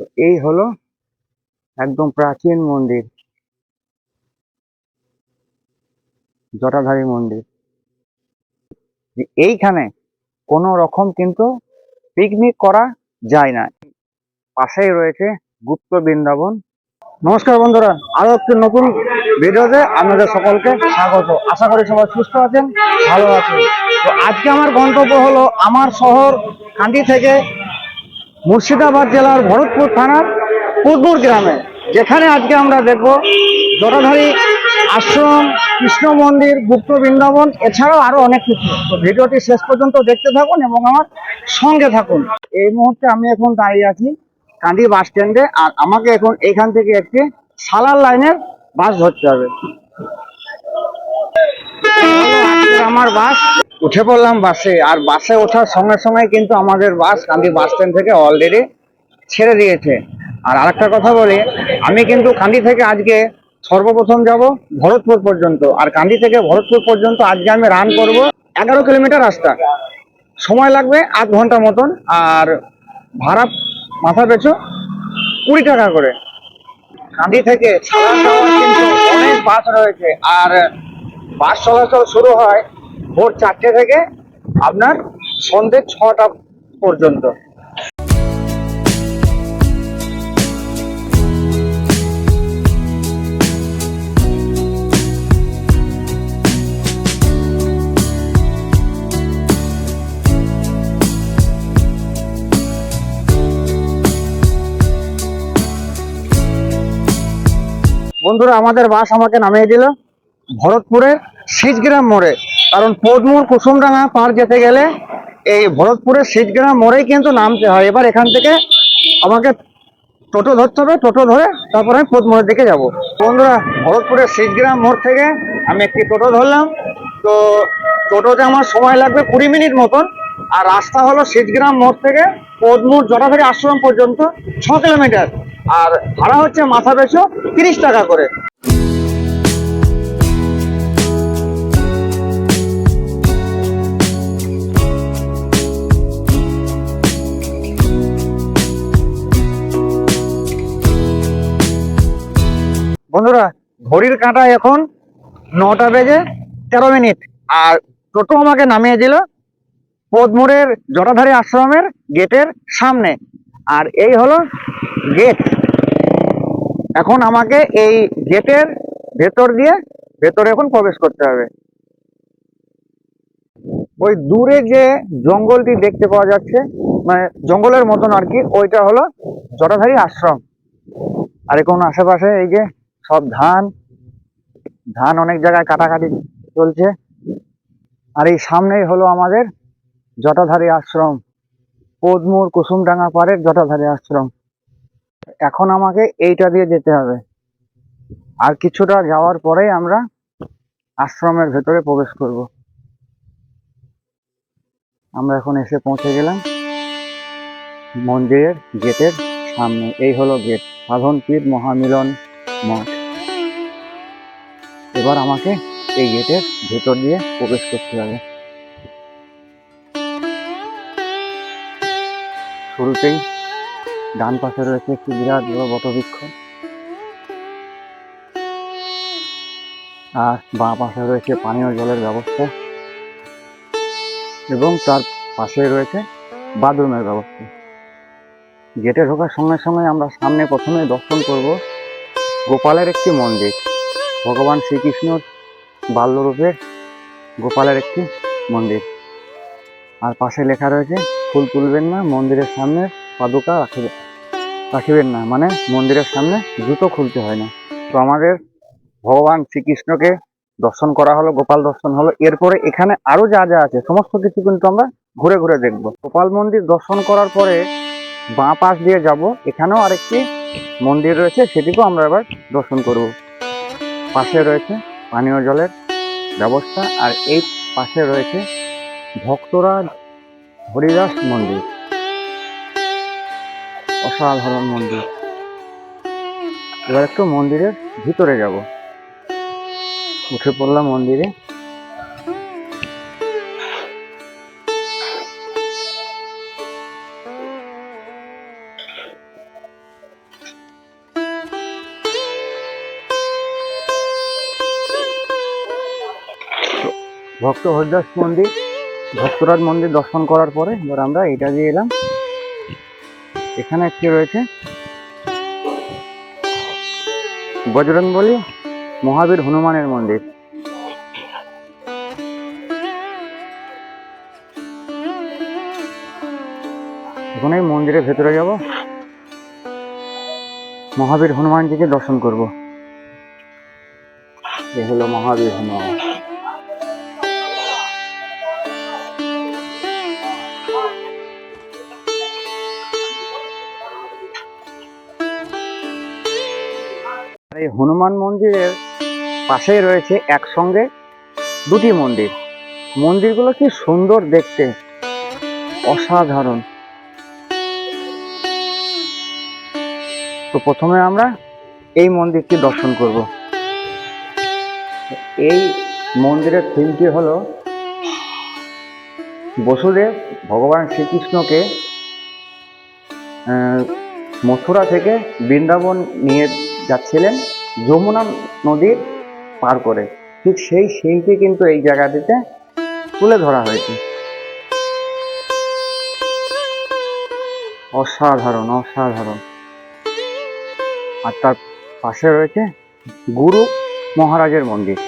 তো এই হলো একদম প্রাচীন মন্দির। জটাধারী মন্দির। এইখানে কোনো রকম কিন্তু পিকনিক করা যায় না। পাশেই রয়েছে গুপ্ত বৃন্দাবন। নমস্কার বন্ধুরা আরও একটি নতুন ভিডিওতে আপনাদের সকলকে স্বাগত। আশা করি সবাই সুস্থ আছেন, ভালো আছেন। তো আজকে আমার গন্তব্য হলো আমার শহর কান্দি থেকে মুর্শিদাবাদ জেলার ভরতপুর থানার পুদপুর গ্রামে। যেখানে আজকে আমরা দেখব জটাধারী আশ্রম, কৃষ্ণ মন্দির, গুপ্ত বৃন্দাবন, এছাড়াও আরও অনেক কিছু। ভিডিওটি শেষ পর্যন্ত দেখতে থাকুন এবং আমার সঙ্গে থাকুন। এই মুহূর্তে আমি এখন দাঁড়িয়ে আছি কান্দি বাস স্ট্যান্ডে আর আমাকে এখন এখান থেকে একটি সালার লাইনের বাস ধরতে হবে। আমার বাস উঠে পড়লাম বাসে, আর বাসে ওঠার সঙ্গে সঙ্গে কিন্তু আমাদের বাস কান্দি বাস স্ট্যান্ড থেকে অলরেডি ছেড়ে দিয়েছে। আর আরেকটা কথা বলি, আমি কিন্তু কান্দি থেকে আজকে সর্বপ্রথম যাব ভরতপুর পর্যন্ত, আর কান্দি থেকে ভরতপুর পর্যন্ত আজকে আমি রান করব এগারো কিলোমিটার রাস্তা। সময় লাগবে আধ ঘণ্টা মতন, আর ভাড়া মাথা পেছু কুড়ি টাকা করে। কান্দি থেকে অনেক বাস রয়েছে, আর বাস চলাচল শুরু হয় ভোর চারটে থেকে আপনার সন্ধ্যে ছটা পর্যন্ত। বন্ধুরা, আমাদের বাস আমাকে নামিয়ে দিল। ভরতপুরের সিজগ্রাম মোড়ে। কারণ পদমুর কুসুমডাঙ্গা পার যেতে গেলে এই ভরতপুরের সিজগ্রাম মোড়েই কিন্তু নামতে হয়। এবার এখান থেকে আমাকে টোটো ধরতে হবে, টোটো ধরে তারপরে আমি পদমোড়ের দিকে যাব। বন্ধুরা, ভরতপুরের সিজগ্রাম মোড় থেকে আমি একটি টোটো ধরলাম। তো টোটোতে আমার সময় লাগবে কুড়ি মিনিট মতন। আর রাস্তা হলো সিজগ্রাম মোড় থেকে পদমুর জটাধারী আশ্রম পর্যন্ত ছ কিলোমিটার। আর ভাড়া হচ্ছে মাথা পেছু তিরিশ টাকা করে। বন্ধুরা, ঘড়ির কাঁটা এখন নটা বেজে তেরো মিনিট। আর টোটো আমাকে নামিয়ে দিল পদমুরের জটাধারী আশ্রমের গেটের সামনে। আর এই হলো গেট। এখন আমাকে এই গেটের ভেতর দিয়ে ভেতরে এখন প্রবেশ করতে হবে। ওই দূরে যে জঙ্গলটি দেখতে পাওয়া যাচ্ছে মানে জঙ্গলের মতন আর কি, ওইটা হলো জটাধারী আশ্রম। আর এখন আশেপাশে এই যে সব ধান ধান অনেক জায়গায় কাটাকাটি চলছে। আর এই সামনেই হলো আমাদের জটাধারী আশ্রম, পদমুর কুসুমডাঙ্গা পাড়ের জটাধারী আশ্রম। এখন আমাকে এইটা দিয়ে যেতে হবে। আর কিছুটা যাওয়ার পরেই আমরা আশ্রমের ভেতরে প্রবেশ করব। আমরা এখন এসে পৌঁছে গেলাম মন্দিরের গেটের সামনে। এই হলো গেট সাধন পীর মহামিলন মঠ। এবার আমাকে এই গেটের ভেতর দিয়ে প্রবেশ করতে হবে। শুরুতেই ডান পাশে রয়েছে একটি বিরাট বড় বটবৃক্ষ। আর বাঁ পাশে রয়েছে পানীয় জলের ব্যবস্থা। এবং তার পাশে রয়েছে বাথরুমের ব্যবস্থা। গেটে ঢোকার সঙ্গে সঙ্গে আমরা সামনে প্রথমে দর্শন করব গোপালের একটি মন্দির। ভগবান শ্রীকৃষ্ণর বাল্যরূপের গোপালের একটি মন্দির। আর পাশে লেখা রয়েছে, ফুল তুলবেন না, মন্দিরের সামনে পাদুকা রাখিবেন রাখিবেন না মানে মন্দিরের সামনে জুতো খুলতে হয় না। তো আমাদের ভগবান শ্রীকৃষ্ণকে দর্শন করা হলো, গোপাল দর্শন হলো। এরপরে এখানে আরও যা যা আছে, সমস্ত কিছু কিন্তু আমরা ঘুরে ঘুরে দেখব। গোপাল মন্দির দর্শন করার পরে বাঁ পাশ দিয়ে যাব, এখানেও আরেকটি মন্দির রয়েছে, সেটিকেও আমরা এবার দর্শন করব। পাশে রয়েছে পানীয় জলের ব্যবস্থা আর এই পাশে রয়েছে ভক্তরা হরিদাস মন্দির। অসাধারণ মন্দির। এবার একটু মন্দিরের ভিতরে যাব। উঠে পড়লাম মন্দিরে। ভক্ত হরিদাস মন্দির, ভক্তরাজ মন্দির দর্শন করার পরে এবার আমরা এটা দিয়ে এলাম। এখানে একটি রয়েছে বজরং বলি, মহাবীর হনুমানের মন্দির। এখন এই মন্দিরের ভেতরে যাব। মহাবীর হনুমানজিকে দর্শন করব। এ হলো মহাবীর হনুমান। হনুমান মন্দিরের পাশেই রয়েছে একসঙ্গে দুটি মন্দির। মন্দিরগুলো কি সুন্দর দেখতে? অসাধারণ। তো প্রথমে আমরা এই মন্দিরটি দর্শন করব। এই মন্দিরের থিমটি হলো বসুদেব ভগবান শ্রীকৃষ্ণকে মথুরা থেকে বৃন্দাবন নিয়ে যাচ্ছিলেন। যমুনা নদীর পার করে। ঠিক সেই সিনটি কিন্তু এই জায়গাটিতে তুলে ধরা হয়েছে। অসাধারণ অসাধারণ। আর তার পাশে রয়েছে গুরু মহারাজের মন্দির।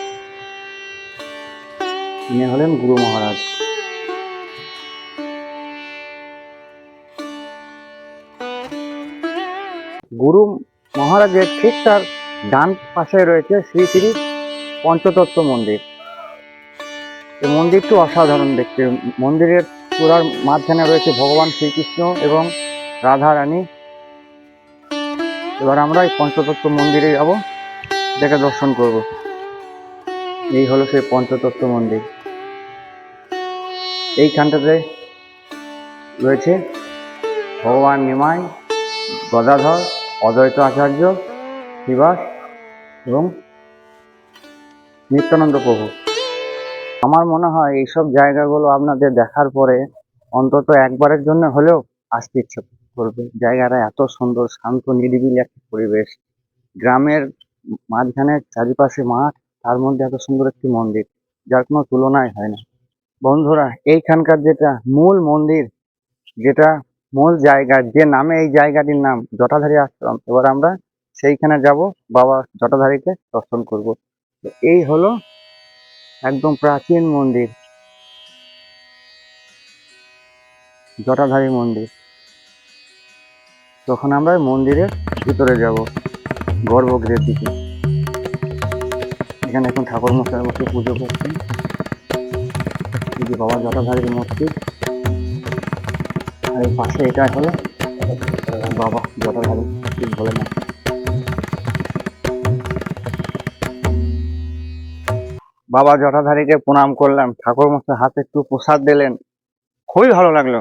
ইনি হলেন গুরু মহারাজ। গুরু মহারাজের ঠিক তার ডান পাশে রয়েছে শ্রী শ্রী পঞ্চতত্ত্ব মন্দির। এই মন্দিরটি অসাধারণ দেখতে। মন্দিরের পুরার মাঝখানে রয়েছে ভগবান শ্রীকৃষ্ণ এবং রাধা রানী এবার আমরা এই পঞ্চতত্ত্ব মন্দিরে যাব, দেখে দর্শন করব। এই হলো সেই পঞ্চতত্ত্ব মন্দির। এইখানটাতে রয়েছে ভগবান নিমাই, গদাধর, অদ্বৈত আচার্য শিবাস এবং নিত্যানন্দ প্রভু। আমার মনে হয় এইসব জায়গাগুলো আপনাদের দেখার পরে অন্তত একবারের জন্য হলেও আসতে ইচ্ছে করবে। জায়গাটা এত সুন্দর, শান্ত, নিরিবিলি একটা পরিবেশ। গ্রামের মাঝখানে চারিপাশে মাঠ, তার মধ্যে এত সুন্দর একটি মন্দির, যার কোনো তুলনাই হয় না। বন্ধুরা, এইখানকার যেটা মূল মন্দির, যেটা মূল জায়গা, যে নামে এই জায়গাটির নাম জটাধারী আশ্রম, এবার আমরা সেইখানে যাব, বাবা জটাধারীকে দর্শন করব। এই হলো একদম প্রাচীন মন্দির। জটাধারী মন্দির। তখন আমরা মন্দিরের ভিতরে যাব, গর্ভগৃহের দিকে। এখানে এখন ঠাকুর মশাই বসে পুজো করছেন বাবা জটাধারীর মূর্তি। আর পাশে এটা হলো বাবা জটাধারী, ঠিক বলে না। বাবা জটাধারীকে প্রণাম করলাম ঠাকুর মশাই হাতে একটু প্রসাদ দিলেন। খুবই ভালো লাগল।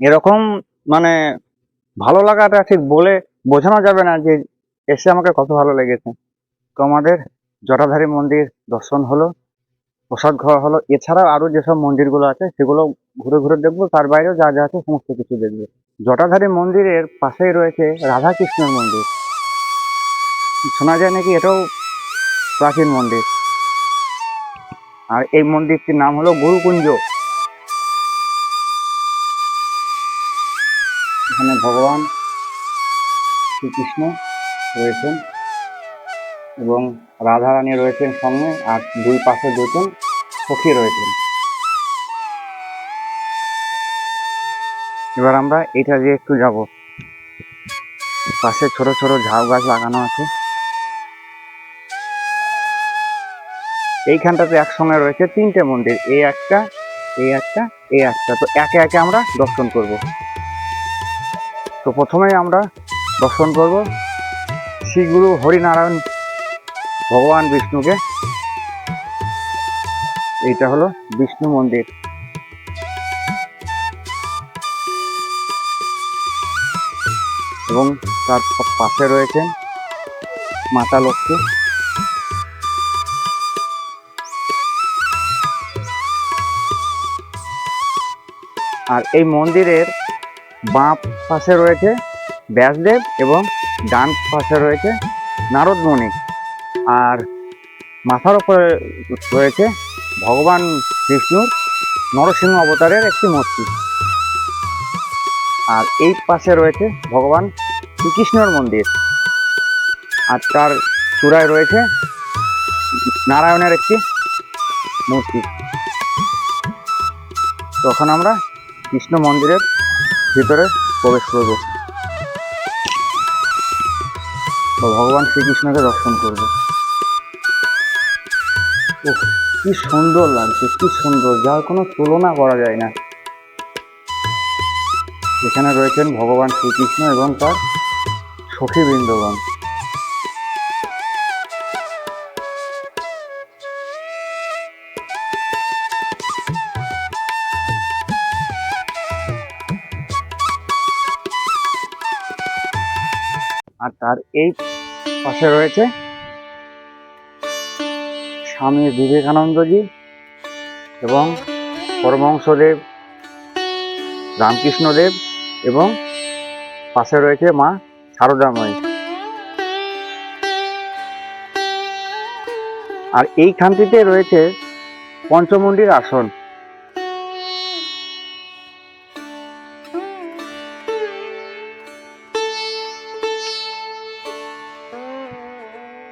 এরকম মানে ভালো লাগাটা ঠিক বলে বোঝানো যাবে না যে এসে আমাকে কত ভালো লেগেছে। তো আমাদের জটাধারী মন্দির দর্শন হলো, প্রসাদ খাওয়া হলো। এছাড়াও আরও যেসব মন্দিরগুলো আছে, সেগুলো ঘুরে ঘুরে দেখব, তার বাইরেও যা যা আছে সমস্ত কিছু দেখব। জটাধারী মন্দিরের পাশেই রয়েছে রাধা কৃষ্ণের মন্দির। শোনা যায় নাকি এটাও প্রাচীন মন্দির? আর এই মন্দিরটির নাম হলো গুরুকুঞ্জ। এখানে ভগবান শ্রীকৃষ্ণ রয়েছেন এবং রাধা রানী রয়েছেন সঙ্গে আর দুই পাশে দুজন সখী রয়েছেন। এবার আমরা এটা দিয়ে একটু যাব। পাশে ছোট ছোট ঝাউ গাছ লাগানো আছে। এইখানটাতে একসঙ্গে রয়েছে তিনটে মন্দির এই একটা এই একটা এই একটা। তো একে একে আমরা দর্শন করব। তো প্রথমেই আমরা দর্শন করব শ্রী গুরু হরিনারায়ণ ভগবান বিষ্ণুকে। এইটা হলো বিষ্ণু মন্দির। এবং তার পাশে রয়েছেন মাতা লক্ষ্মী। আর এই মন্দিরের বাঁ পাশে রয়েছে ব্যাসদেব এবং ডান পাশে রয়েছে নারদমণি আর মাথার ওপরে রয়েছে ভগবান বিষ্ণুর নরসিংহ অবতারের একটি মূর্তি। আর এই পাশে রয়েছে ভগবান শ্রীকৃষ্ণর মন্দির। আর তার চূড়ায় রয়েছে নারায়ণের একটি মূর্তি। তখন আমরা কৃষ্ণ মন্দিরের ভিতরে প্রবেশ করব। ভগবান শ্রীকৃষ্ণকে দর্শন করব। ওহ কি সুন্দর লাগছে, কি সুন্দর, যার কোনো তুলনা করা যায় না। এখানে রয়েছেন ভগবান শ্রীকৃষ্ণ এবং তার সখী বৃন্দগণ আর তার এই পাশে রয়েছে স্বামী বিবেকানন্দজি এবং পরমহংসদেব, রামকৃষ্ণদেব এবং পাশে রয়েছে মা শারদাময়ী আর এইখানটিতে রয়েছে পঞ্চমন্ডির আসন।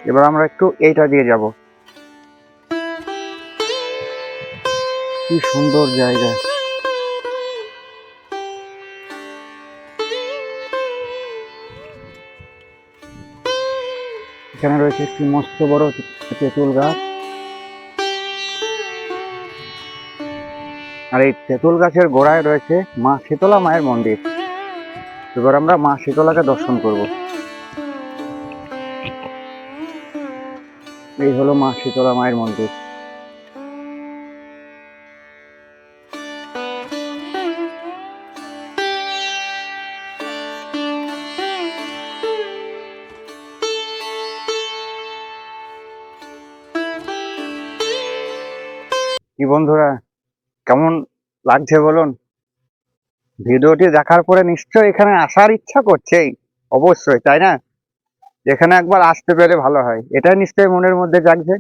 এবার আমরা একটু এইটা দিয়ে যাব। কি সুন্দর জায়গা। এখানে রয়েছে একটি মস্ত বড় তেঁতুল গাছ। আর এই তেঁতুল গাছের গোড়ায় রয়েছে মা শীতলা মায়ের মন্দির। এবার আমরা মা শীতলাকে দর্শন করব। এই হলো মা শীতলা মায়ের মন্দির। কি বন্ধুরা, কেমন লাগছে বলুন? ভিডিওটি দেখার পরে নিশ্চয়ই এখানে আসার ইচ্ছা করছেই, অবশ্যই, তাই না? এখানে একবার আসতে পেরে ভালো হয়। এটা নিশ্চয়ই মনের মধ্যে জাগছে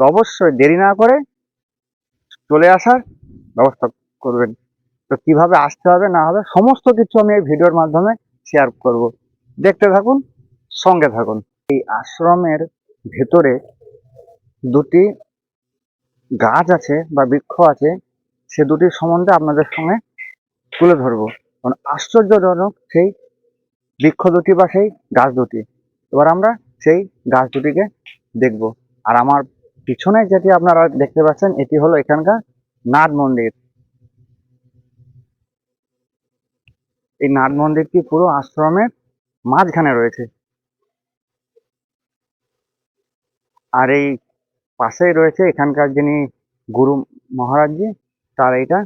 তো অবশ্যই দেরি না করে চলে আসার ব্যবস্থা করবেন। তো কীভাবে আসতে হবে, না হবে, সমস্ত কিছু আমি এই ভিডিওর মাধ্যমে শেয়ার করব। দেখতে থাকুন, সঙ্গে থাকুন। এই আশ্রমের ভেতরে দুটি গাছ আছে বা বৃক্ষ আছে, সে দুটির সম্বন্ধে আপনাদের সঙ্গে তুলে ধরবো। কারণ আশ্চর্যজনক সেই বৃক্ষ দুটি বা সেই গাছ দুটি। এবার আমরা সেই গাছ দুটিকে দেখব। আর আমার পিছনে যেটি আপনারা দেখতে পাচ্ছেন, এটি হলো এখানকার নাট মন্দির। এই নাট মন্দিরটি পুরো আশ্রমের মাঝখানে রয়েছে। আর এই পাশেই রয়েছে এখানকার যিনি গুরু মহারাজজি, তার এইটা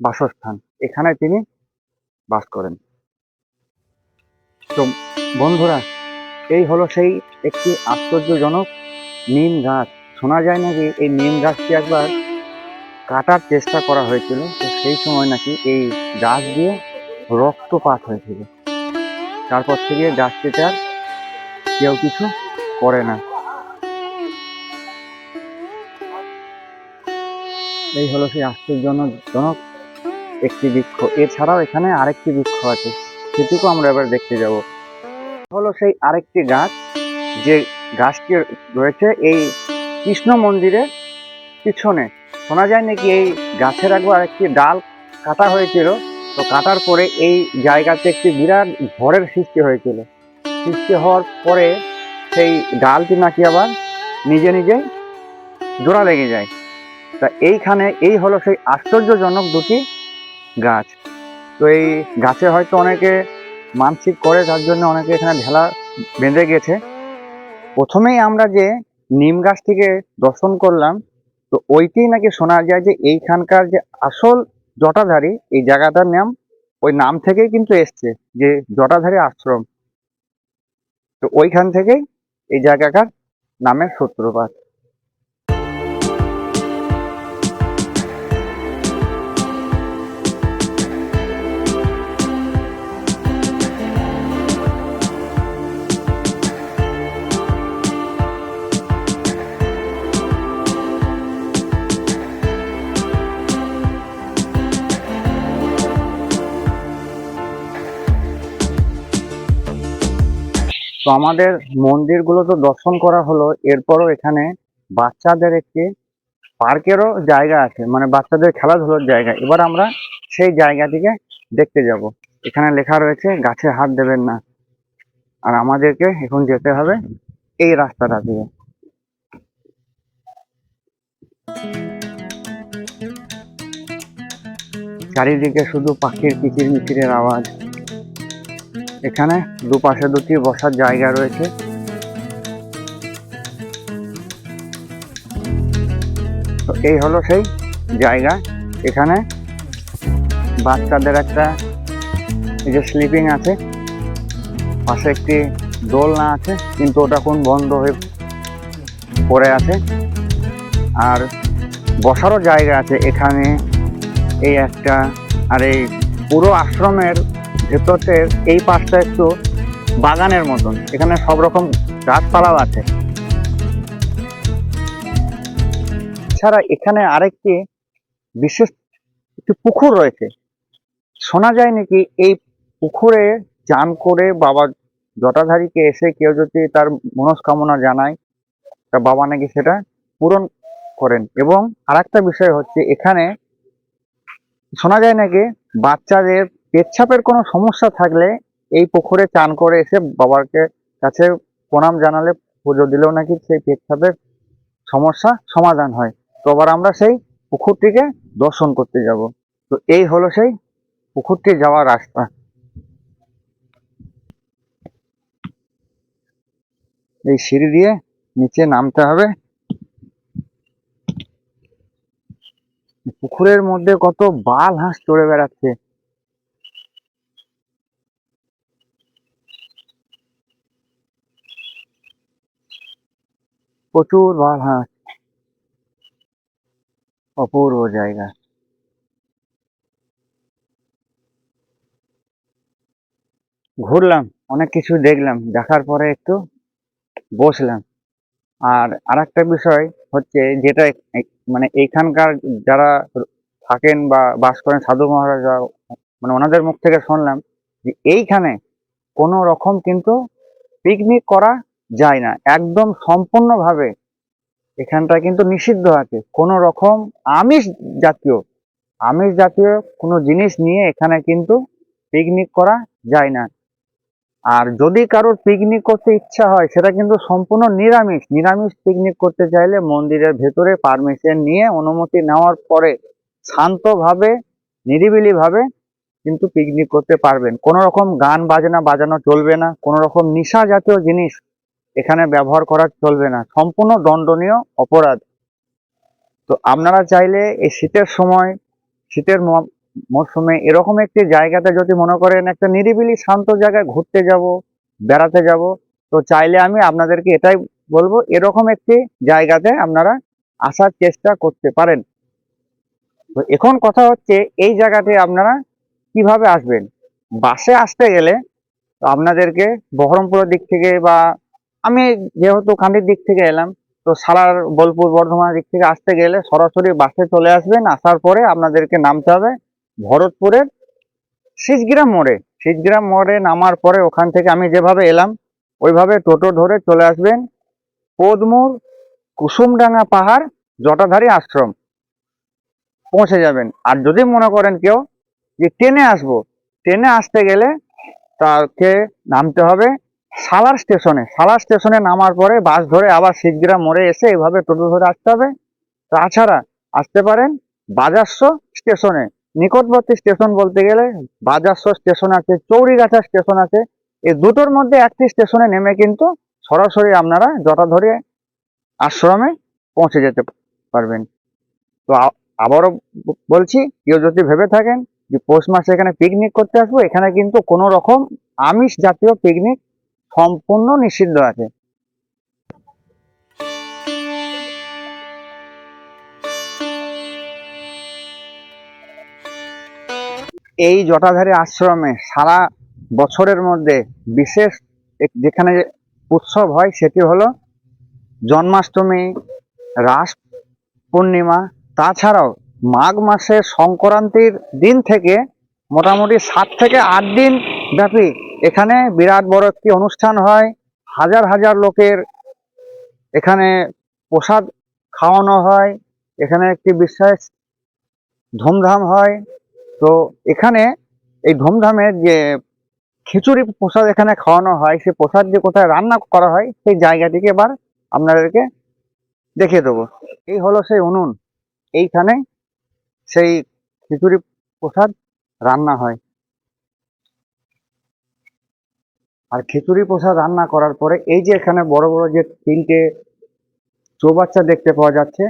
বাসস্থান। এখানে তিনি বাস করেন। তো বন্ধুরা এই হলো সেই একটি আশ্চর্যজনক নিম গাছ। শোনা যায় নাকি এই নিম গাছটি একবার কাটার চেষ্টা করা হয়েছিল, তো সেই সময় নাকি এই গাছ দিয়ে রক্তপাত হয়েছিল। তারপর থেকে গাছটিতে আর কেউ কিছু করে না। এই হলো সেই আশ্চর্যজনক জনক একটি বৃক্ষ। এছাড়াও এখানে আরেকটি বৃক্ষ আছে। সেটুকু আমরা এবার দেখতে যাব। হলো সেই আরেকটি গাছ যে গাছটি রয়েছে এই কৃষ্ণ মন্দিরের পিছনে। শোনা যায় নাকি এই গাছের একবার একটি ডাল কাটা হয়েছিল। তো কাটার পরে এই জায়গাতে একটি বিরাট ঝড়ের সৃষ্টি হয়েছিল। সৃষ্টি হওয়ার পরে সেই ডালটি নাকি আবার নিজে নিজেই জোড়া লেগে যায়। তা এইখানে এই হলো সেই আশ্চর্যজনক দুটি গাছ। তো এই গাছে হয়তো অনেকে মানসিক করে, তার জন্য অনেকে এখানে ঢেলা বেঁধে গেছে। প্রথমেই আমরা যে নিম গাছ থেকে দর্শন করলাম, তো ওইটি নাকি শোনা যায় যে এইখানকার যে আসল জটাধারী, এই জায়গাটার নাম, ওই নাম থেকেই কিন্তু এসছে যে জটাধারী আশ্রম। তো ওইখান থেকেই এই জায়গাটার নামের সূত্রপাত। তো আমাদের মন্দিরগুলো তো দর্শন করা হলো, এরপরও এখানে বাচ্চাদের একটি পার্কেরও জায়গা আছে মানে বাচ্চাদের খেলাধুলোর জায়গা। এবার আমরা সেই জায়গাটিকে দেখতে যাব। এখানে লেখা রয়েছে, গাছে হাত দেবেন না। আর আমাদেরকে এখন যেতে হবে এই রাস্তাটা দিয়ে। চারিদিকে শুধু পাখির কিচির মিচিরের আওয়াজ। এখানে দুপাশে দুটি বসার জায়গা রয়েছে। তো এই হলো সেই জায়গা। এখানে বাচ্চাদের একটা এই যে স্লিপিং আছে, পাশে একটি দোলনা আছে, কিন্তু ওটা কোন বন্ধ হয়ে পড়ে আছে। আর বসারও জায়গা আছে। এখানে এই একটা, আর এই পুরো আশ্রমের ভেতরের এই পাশটা একটু বাগানের মতন। এখানে সব রকম গাছপালাও আছে। এছাড়া এখানে আরেকটি বিশেষ একটি পুকুর রয়েছে। শোনা যায় নাকি এই পুকুরে চান করে বাবা জটাধারীকে এসে কেউ যদি তার মনস্কামনা জানায় তা বাবা নাকি সেটা পূরণ করেন। এবং আরেকটা বিষয় হচ্ছে এখানে শোনা যায় নাকি বাচ্চাদের পেচ্ছাপের কোনো সমস্যা থাকলে এই পুকুরে চান করে এসে বাবাকে কাছে প্রণাম জানালে, পুজো দিলেও নাকি সেই পেচ্ছাপের সমস্যা সমাধান হয়। তো আবার আমরা সেই পুকুরটিকে দর্শন করতে যাব। তো এই হলো সেই পুকুরটি যাওয়ার রাস্তা। এই সিঁড়ি দিয়ে নিচে নামতে হবে। পুকুরের মধ্যে কত বাল হাঁস চড়ে বেড়াচ্ছে। প্রচুর বাল হাঁস অপূর্ব জায়গা। ঘুরলাম, অনেক কিছু দেখলাম, দেখার পরে একটু বসলাম। আর আরেকটা বিষয় হচ্ছে যেটা মানে এইখানকার যারা থাকেন বা বাস করেন, সাধু মহারাজা মানে ওনাদের মুখ থেকে শুনলাম যে এইখানে কোনো রকম কিন্তু পিকনিক করা যায় না। একদম সম্পূর্ণভাবে এখানটা কিন্তু নিষিদ্ধ আছে। কোনো রকম আমিষ জাতীয় আমিষ জাতীয় কোনো জিনিস নিয়ে এখানে কিন্তু পিকনিক করা যায় না। আর যদি কারোর পিকনিক করতে ইচ্ছা হয়, সেটা কিন্তু সম্পূর্ণ নিরামিষ। নিরামিষ পিকনিক করতে চাইলে মন্দিরের ভেতরে পারমিশন নিয়ে অনুমতি নেওয়ার পরে শান্তভাবে, নিরিবিলিভাবে কিন্তু পিকনিক করতে পারবেন। কোনো রকম গান বাজনা বাজানো চলবে না। কোনো রকম নিশা জাতীয় জিনিস এখানে ব্যবহার করা চলবে না। সম্পূর্ণ দণ্ডনীয় অপরাধ। তো আপনারা চাইলে এই শীতের সময়, শীতের মরশুমে এরকম একটি জায়গাতে যদি মনে করেন একটা নিরিবিলি শান্ত জায়গায় ঘুরতে যাব, বেড়াতে যাব, তো চাইলে আমি আপনাদেরকে এটাই বলব, এরকম একটি জায়গাতে আপনারা আসার চেষ্টা করতে পারেন। তো এখন কথা হচ্ছে, এই জায়গাতে আপনারা কীভাবে আসবেন? বাসে আসতে গেলে আপনাদেরকে বহরমপুরের দিক থেকে বা আমি যেহেতু কান্দির দিক থেকে এলাম, তো সালার বোলপুর বর্ধমান দিক থেকে আসতে গেলে সরাসরি বাসে চলে আসবেন, আসার পরে আপনাদেরকে নামতে হবে ভরতপুরের সিজগ্রাম মোড়ে। সিজগ্রাম মোড়ে নামার পরে ওখান থেকে আমি যেভাবে এলাম, ওইভাবে টোটো ধরে চলে আসবেন পদমুর কুসুমডাঙ্গা পাহাড় জটাধারী আশ্রম। পৌঁছে যাবেন। আর যদি মনে করেন কেউ যে ট্রেনে আসব, ট্রেনে আসতে গেলে তাকে নামতে হবে সালার স্টেশনে সালার স্টেশনে নামার পরে বাস ধরে আবার শিগগিরা মোড়ে এসে এভাবে টোটো ধরে আসতে হবে। তাছাড়া আসতে পারেন বাজারস স্টেশনে। নিকটবর্তী স্টেশন বলতে গেলে বাজারস স্টেশন আছে, চৌরিগাছা স্টেশন আছে। এই দুটোর মধ্যে একটি স্টেশনে নেমে কিন্তু সরাসরি আপনারা জটাধরি আশ্রমে পৌঁছে যেতে পারবেন। তো আবারও বলছি, কেউ যদি ভেবে থাকেন যে পৌষ মাসে এখানে পিকনিক করতে আসব, এখানে কিন্তু কোনো রকম আমিষ জাতীয় পিকনিক সম্পূর্ণ নিষিদ্ধ আছে। এই জটাধারী আশ্রমে সারা বছরের মধ্যে বিশেষ যেখানে উৎসব হয় সেটি হলো জন্মাষ্টমী, রাস পূর্ণিমা, তাছাড়াও মাঘ মাসের সংক্রান্তির দিন থেকে মোটামুটি সাত থেকে আট দিন ব্যাপী এখানে বিরাট বড় একটি অনুষ্ঠান হয়। হাজার হাজার লোকের এখানে প্রসাদ খাওয়ানো হয়। এখানে একটি বিশ্বাস ধুমধাম হয়। তো এখানে এই ধুমধামের যে খিচুড়ি প্রসাদ এখানে খাওয়ানো হয়, সেই প্রসাদ যে কোথায় রান্না করা হয়, সেই জায়গাটিকে এবার আপনাদেরকে দেখিয়ে দেবো। এই হলো সেই উনুন। এইখানে সেই খিচুড়ি প্রসাদ রান্না হয়। আর খিচুড়ি প্রসাদ রান্না করার পরে এই যে এখানে বড় বড় যে তিনটে চৌবাচ্চা দেখতে পাওয়া যাচ্ছে,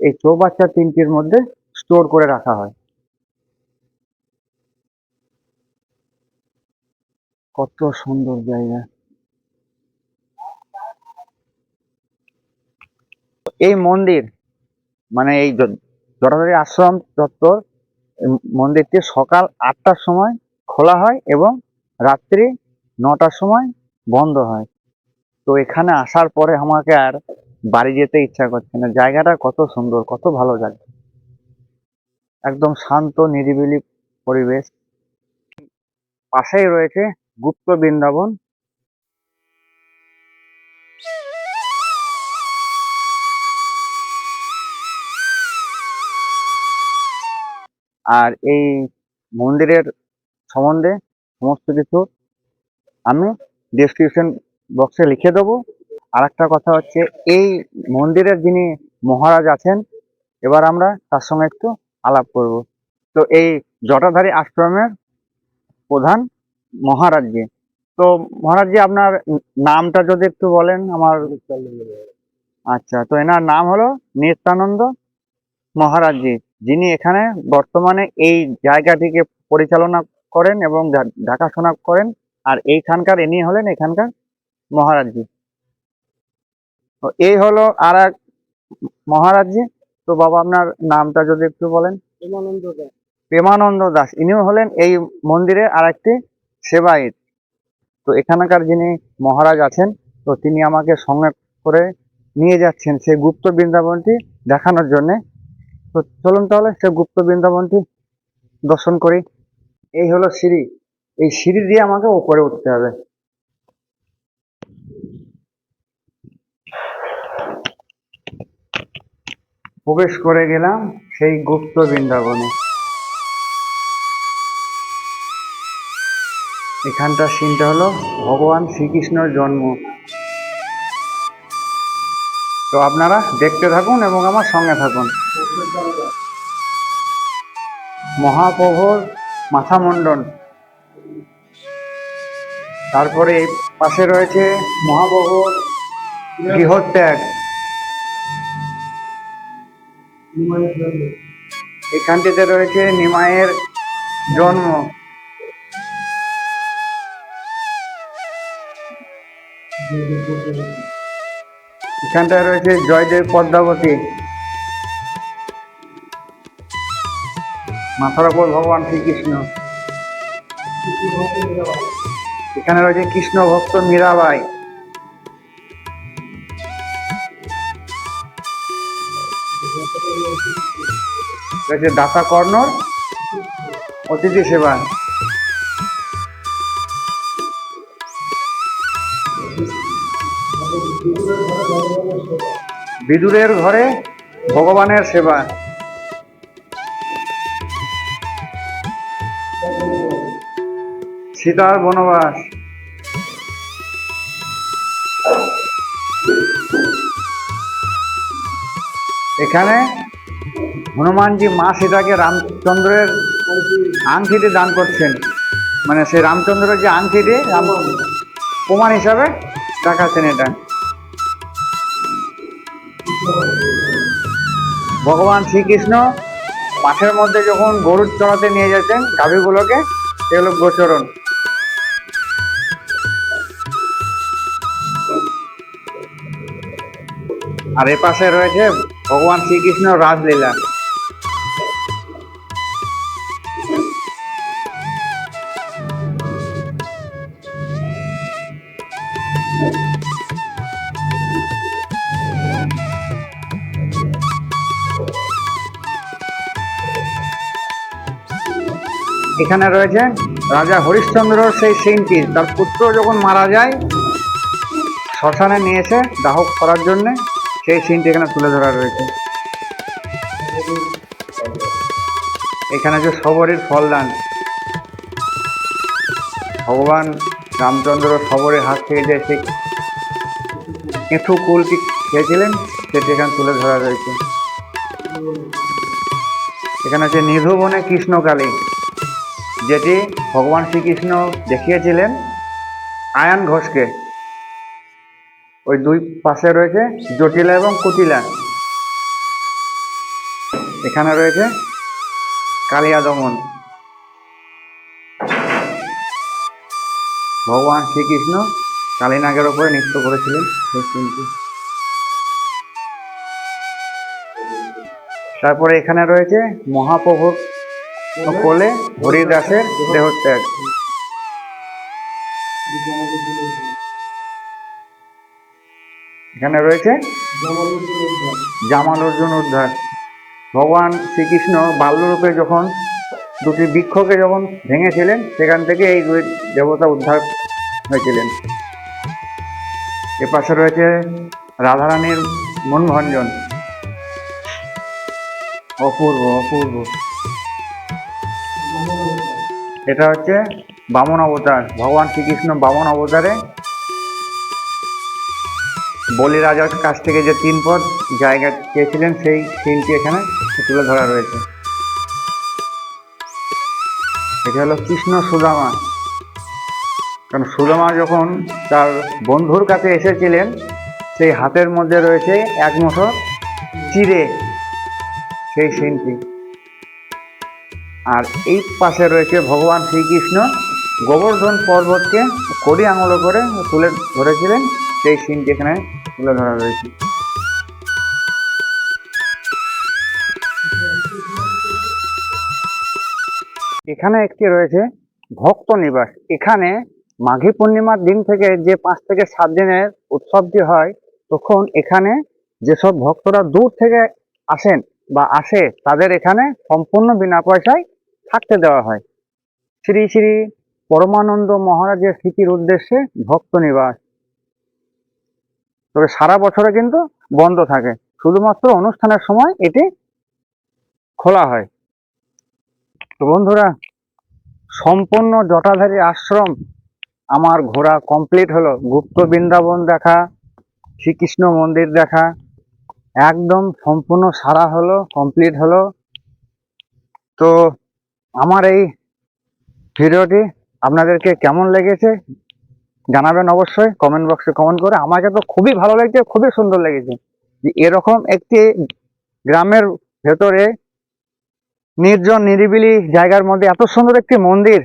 এই চৌবাচ্চা তিনটির মধ্যে স্টোর করে রাখা হয়। কত সুন্দর জায়গা। এই মন্দির মানে এই জটাধারী আশ্রম চত্বর মন্দিরটি সকাল আটটার সময় খোলা হয় এবং রাত্রি নটার সময় বন্ধ হয়। তো এখানে আসার পরে আমাকে আর বাড়ি যেতে ইচ্ছা করছে না। জায়গাটা কত সুন্দর, কত ভালো জায়গা। একদম শান্ত, নিরিবিলি পরিবেশ। পাশেই রয়েছে গুপ্ত বৃন্দাবন। আর এই মন্দিরের সম্বন্ধে সমস্ত কিছু আমি ডেসক্রিপশন বক্সে লিখে দেবো। আর একটা কথা হচ্ছে, এই মন্দিরের যিনি মহারাজ আছেন, এবার আমরা তার সঙ্গে একটু আলাপ করব। তো এই জটাধারী আশ্রমের প্রধান মহারাজজি। তো মহারাজজি, আপনার নামটা যদি একটু বলেন আমার। আচ্ছা তো এনার নাম হলো নিত্যানন্দ মহারাজজি, যিনি এখানে বর্তমানে এই জায়গাটিকে পরিচালনা করেন এবং দেখাশোনা করেন। আর এইখানকার ইনি হলেন এখানকার মহারাজজি। তো এই হলো আর এক মহারাজজি। তো বাবা আপনার নামটা যদি একটু বলেন। প্রেমানন্দ দাস। প্রেমানন্দ দাস। ইনিও হলেন এই মন্দিরের আর একটি সেবায়িত। তো এখানকার যিনি মহারাজ আছেন তো তিনি আমাকে সঙ্গে করে নিয়ে যাচ্ছেন সেই গুপ্ত বৃন্দাবনটি দেখানোর জন্যে। তো চলুন তাহলে সে গুপ্ত বৃন্দাবনটি দর্শন করি। এই হলো সিঁড়ি। এই সিঁড়ি দিয়ে আমাকে ওপরে উঠতে হবে। প্রবেশ করে গেলাম সেই গুপ্ত বৃন্দাবনে। এখানটার সিনটা হলো ভগবান শ্রীকৃষ্ণর জন্ম। তো আপনারা দেখতে থাকুন এবং আমার সঙ্গে থাকুন। মহাপ্রভুর মাথা মণ্ডন তারপরে পাশে রয়েছে মহাপ্রভুর গৃহত্যাগ। এখানটিতে রয়েছে নিমাইয়ের জন্ম। এখানটায় রয়েছে জয়দেব পদ্মাবতী। মাথার ওপর ভগবান শ্রীকৃষ্ণ। এখানে রয়েছে কৃষ্ণ ভক্ত মীরাবাই। রয়েছে দাতা কর্ণর অতিথি সেবা। বিদুরের ঘরে ভগবানের সেবা। সীতার বনবাস। এখানে হনুমানজি মা সীতাকে রামচন্দ্রের আংটিটি দান করছেন। মানে সেই রামচন্দ্রের যে আংটিটি রাম প্রমাণ হিসাবে দেখাচ্ছেন এটা। ভগবান শ্রীকৃষ্ণ মাঠের মধ্যে যখন গরুর চড়াতে নিয়ে যাচ্ছেন গাভীগুলোকে সেগুলো গোচরণ। আর এ পাশে রয়েছে ভগবান শ্রীকৃষ্ণ রাজলীলা এখানে রয়েছে রাজা হরিশ্চন্দ্র সেই সিনটি। তার পুত্র যখন মারা যায়, শ্মশানে নিয়ে এসে দাহ করার জন্য সেই সিনটি এখানে তুলে ধরা রয়েছে। এখানে যে সবরের ফলদান, ভগবান রামচন্দ্র সবরের হাত থেকে যে সে এঁঠু কুলটি খেয়েছিলেন, সেটি এখানে তুলে ধরা রয়েছে। এখানে আছে নিধুবনে কৃষ্ণকালী যেটি ভগবান শ্রীকৃষ্ণ দেখিয়েছিলেন আয়ান ঘোষকে। ওই দুই পাশে রয়েছে জটিলা এবং কুটিলা। এখানে রয়েছে কালিয়া দমন। ভগবান শ্রীকৃষ্ণ কালীনাগের ওপরে নৃত্য করেছিলেন। তারপরে এখানে রয়েছে মহাপ্রভুর কোলে হরিদাসের দেহত্যাগ। এখানে রয়েছে জামাল অর্জুন উদ্ধার। ভগবান শ্রীকৃষ্ণ বাল্যরূপে যখন দুটি বৃক্ষকে যখন ভেঙেছিলেন, সেখান থেকে এই দুই দেবতা উদ্ধার হয়েছিলেন। এ পাশে রয়েছে রাধারানীর মনভঞ্জন। অপূর্ব অপূর্ব। এটা হচ্ছে বামন অবতার। ভগবান শ্রীকৃষ্ণ বামন অবতারে বলি রাজার কাছ থেকে যে তিন পদ জায়গা চেয়েছিলেন, সেই সিনটি এখানে তুলে ধরা রয়েছে। এটা হলো কৃষ্ণ সুদামা। কারণ সুদামা যখন তার বন্ধুর কাছে এসেছিলেন, সেই হাতের মধ্যে রয়েছে এক মুঠো চিড়ে, সেই সিনটি। আর এই পাশে রয়েছে ভগবান শ্রীকৃষ্ণ। গোবর্ধন পর্বতকে কড়ি আঙুলো করে তুলে ধরেছিলেন, সেই সিনটি এখানে তুলে ধরা রয়েছে। এখানে একটি রয়েছে ভক্ত নিবাস। এখানে মাঘী পূর্ণিমার দিন থেকে যে পাঁচ থেকে সাত দিনের উৎসবটি হয়, তখন এখানে যেসব ভক্তরা দূর থেকে আসেন বা আসে, তাদের এখানে সম্পূর্ণ বিনা পয়সায় থাকতে দেওয়া হয়। শ্রী শ্রী পরমানন্দ মহারাজের স্মৃতির উদ্দেশ্যে ভক্ত নিবাস। তবে সারা বছরে কিন্তু বন্ধ থাকে। শুধুমাত্র অনুষ্ঠানের সময় এটি খোলা হয়। তো বন্ধুরা, সম্পূর্ণ জটাধারী আশ্রম আমার ঘোরা কমপ্লিট হলো। গুপ্ত বৃন্দাবন দেখা, শ্রীকৃষ্ণ মন্দির দেখা, একদম সম্পূর্ণ সারা হলো, কমপ্লিট হলো। তো আমার এই ভিডিওটি আপনাদেরকে কেমন লেগেছে জানাবেন অবশ্যই কমেন্ট বক্সে কমেন্ট করে। আমাকে তো খুবই ভালো লেগেছে, খুবই সুন্দর লেগেছে। যে এরকম একটি গ্রামের ভেতরে নির্জন, নিরিবিলি জায়গার মধ্যে এত সুন্দর একটি মন্দির,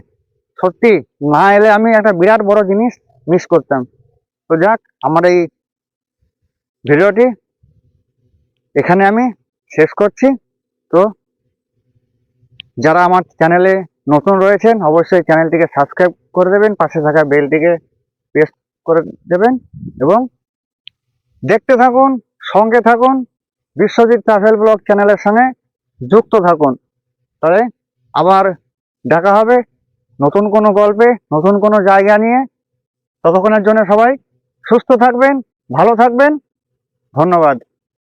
সত্যি না এলে আমি একটা বিরাট বড় জিনিস মিস করতাম। তো যাক, আমার এই ভিডিওটি এখানে আমি শেষ করছি। তো যারা আমার চ্যানেলে নতুন রয়েছেন, অবশ্যই চ্যানেলটিকে সাবস্ক্রাইব করে দেবেন, পাশে থাকা বেলটিকে প্রেস করে দেবেন এবং দেখতে থাকুন, সঙ্গে থাকুন, বিশ্বজিৎ ট্রাভেল ব্লগ চ্যানেলের সঙ্গে যুক্ত থাকুন। তাহলে আবার দেখা হবে নতুন কোনো গল্পে, নতুন কোনো জায়গা নিয়ে। ততক্ষণের জন্য সবাই সুস্থ থাকবেন, ভালো থাকবেন। ধন্যবাদ।